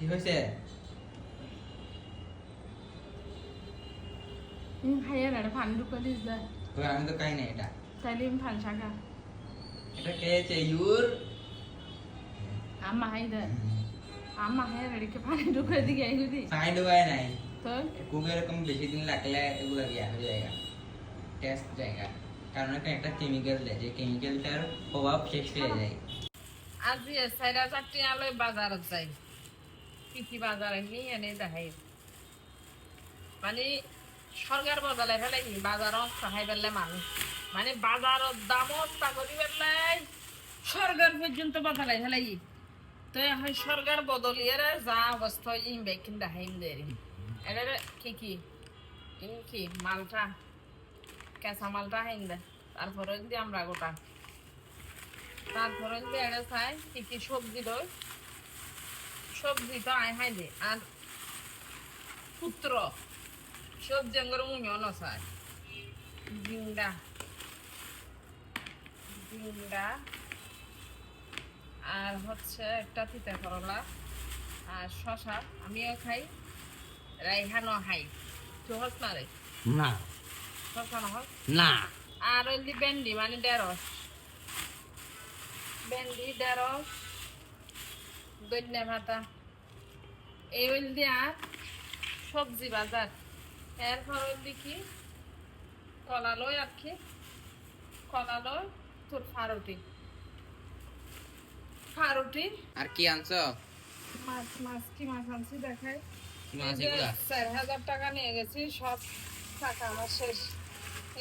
কি হয়েছে আমি খাইয়ে না ফান ঢুকে দিস দে কই আমি তো খাই না এটা তাইলে আমি ফান শাখা এটা খেয়েছে ইউর আম্মা হাই দে আম্মা হাই রেডিকে পানি ঢুকে দিকে এই যদি সাইড হয় নাই তো খুব এরকম বেশি দিন লাগলে এগুলো ইয়া হয়ে যায় টেস্ট জায়গা কারণ এটা একটা কেমিক্যাল দেয় যে কেমিক্যালটার প্রভাব শেষ হয়ে যায় আজি চাইরা চারটি আলোয় বাজারত যাই কি কি বাজার এনে দেখাই। মানে সরকার বদলাই ফেলাই বাজারত সহায় পেলে মানুষ। মানে বাজারত দামত চাকরি পেলাই সরকার পর্যন্ত ফেলাই তো এখন সরকার যা অবস্থা ইম বেকিন দেখাইম দেরি। এটা কি কি ইম কি, মালটা, কেঁচা মালটা হাইন দে। তারপরে যদি আমরা গোটা তারপরে যদি এটা চাই, কি কি সবজি দই সবজি তো আয় হাই দে আর পুত্র সবজি আঙ্গর মুño চাই জিঙ্গা জিঙ্গা আর হচ্ছে একটা তিতা করলা আর শশা আমিও খাই রাইহানও খাই। তুই হস না রে? না। শশা নহস না। আর ওই ভেন্ডি মানে ঢেঁড়স। ভেন্ডি ঢেঁড়স দৈন্য ভাতা এই ওই দিয়া সবজি বাজার। এরপর ওই দি কি? কলা লই আর কি? কলা লই তোর ফারুটি। ফারুটি। আর কি আনছো? মাছ মাছ কি মাছ আনছি দেখাই? চার হাজার টাকা নিয়ে গেছি সব টাকা আমার শেষ।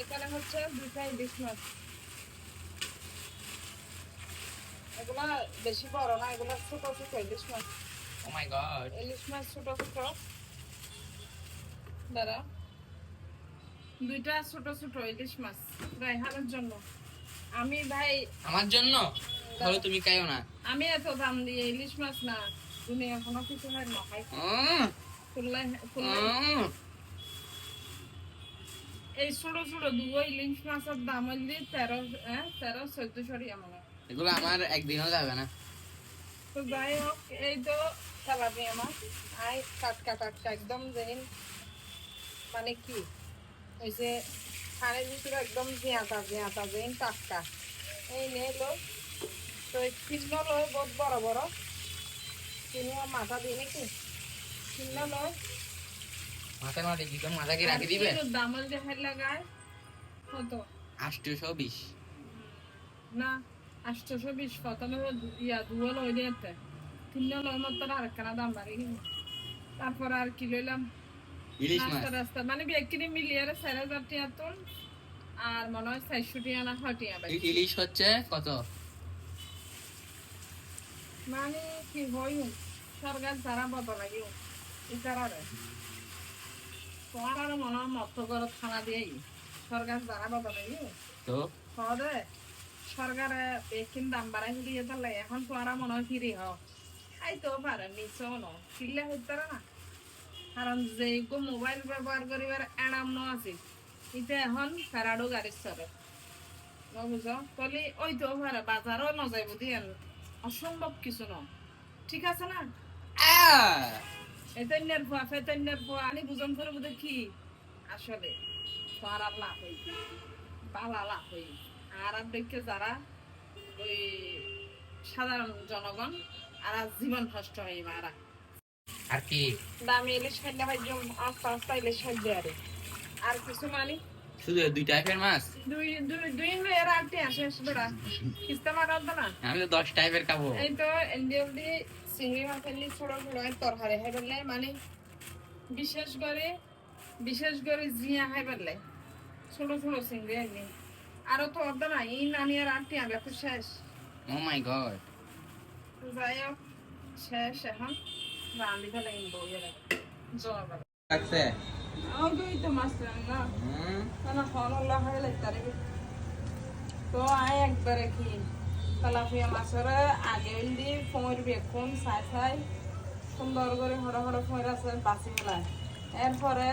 এখানে হচ্ছে দুইটা ইলিশ মাছ। এগুলা বেশি বড় না এগুলা ছোট ছোট ইলিশ মাছ। ও মাই গড ইলিশ মাছ ছোট ছোট। দাঁড়া। দুইটা ছোট ছোট ইলিশ মাছ রাইহানের জন্য। আমি ভাই আমার জন্য? তাহলে তুমি খাইও না। আমি এত দাম দিয়ে ইলিশ মাছ না তুমি এখনও কিছু হয় না খাই। এই ছোট ছোট দুটো ইলিশ মাছের দাম হইলে তেরো হ্যাঁ তেরো চোদ্দশো রিয়া মনে হয়। এগুলো আমার একদিনও যাবে না। তো যাই হোক এই তো তেলাপিয়া মাছ আই টাটকা টাটকা একদম যেন মানে কি? ওই যে খানের ভিতরে একদম জিয়াতা জিয়াতা যেন টাটকা। এই নে তো এই কৃষ্ণ লয় বহুত বড় বড়। মাথা দিই নাকি লয় মাথার মাটি দিকে মাথা কি রাখি দিবে? দামল দেখাই লাগায়। কত? আষ্টশো বিশ। না। আষ্টশো বিশ নেবে ইয়া দুয়ো লই দিতে তিন লয় মতো আর একখানা দাম বাড়ি। তারপর আর কি লইলাম? রাস্তা রাস্তা। মানে বিক্রি মিলিয়ে চার হাজার টিয়া তোল আর মনে হয় চারশো টিয়া না ছয় টিয়া ইলিশ হচ্ছে কত? মানে কি হয় সরকার যারা বদল লাগে ইতারারে তোমার আর মনে হয় মত করে খানা দিয়ে সরকার যারা বদল লাগে তো? হদে সরকারে বেকিন দাম বাড়াই দিয়ে তাহলে এখন তোরা মনে হয় ফিরি হ খাইতেও পারে নিচেও ন। কিনলে হইতে না? কারণ যে মোবাইল ব্যবহার করিবার এনাম ন আছে এটা এখন ফেরাডো গাড়ি চলে বুঝ কলি ওই তো পারে বাজারও ন যাইব দিয়েন অসম্ভব কিছু ন। ঠিক আছে না! এতন্যের ফুয়া ফেতন্যের ফুয়া আমি বুঝন করে বুঝে কি আসলে তোমার আর লাভ হই পালা লাভ হই আর দেখে যারা ওই সাধারণ জনগণ আর জীবন নষ্ট হই মারা। আর কি? দামি ইলিশ খাইলে হয় যে আস্তে আস্তে ইলিশ খাইলে আরে। আর কিছু মানি? শুধু দুই টাইপের মাছ? দুই দুই দুই এর আটটি আসে বেড়া। কিস্তা মারাত না? আমি তো দশ টাইপের খাব। এই তো এনডিএলডি চিংড়ি মাছের লি ছোট ছোট তরকারি খাই পেলে মানে বিশেষ করে বিশেষ করে জিয়া খাই পেলে ছোট ছোট চিংড়ি এমনি আরও তো অর্ধ না এই নানি আর আমি তো শেষ। Oh my God. যাই হোক শেষ এখন। রান্দি ফেলে বইয়ের জল লাগছে ওই দুই তো মাছ রান্না হুম। হয়ে তো আয় একবারে কি? তেলাপিয়া মাছের আগে দি চাই চাই সুন্দর করে হরে হরে ফোঁর আছে বাছি ফেলায় এরপরে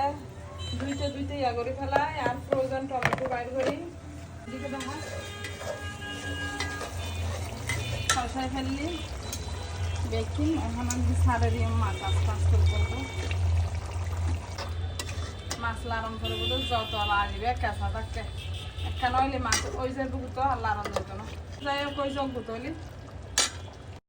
দুইটা দুইটা ইয়া করে ফেলায় আর প্রয়োজন টমেটো বাইর করি। দেখা শসায় ফেললি দেখি এখন আমি সারে দিয়ে মাছ আস্তে আস্তে করব। মাছ লারণ করে তো, যত আসবে, কেঁচা থাকে একটা নইলে মাছ ওই যে তো আর লারণ যেত না। যাই হোক, ওই তৈলি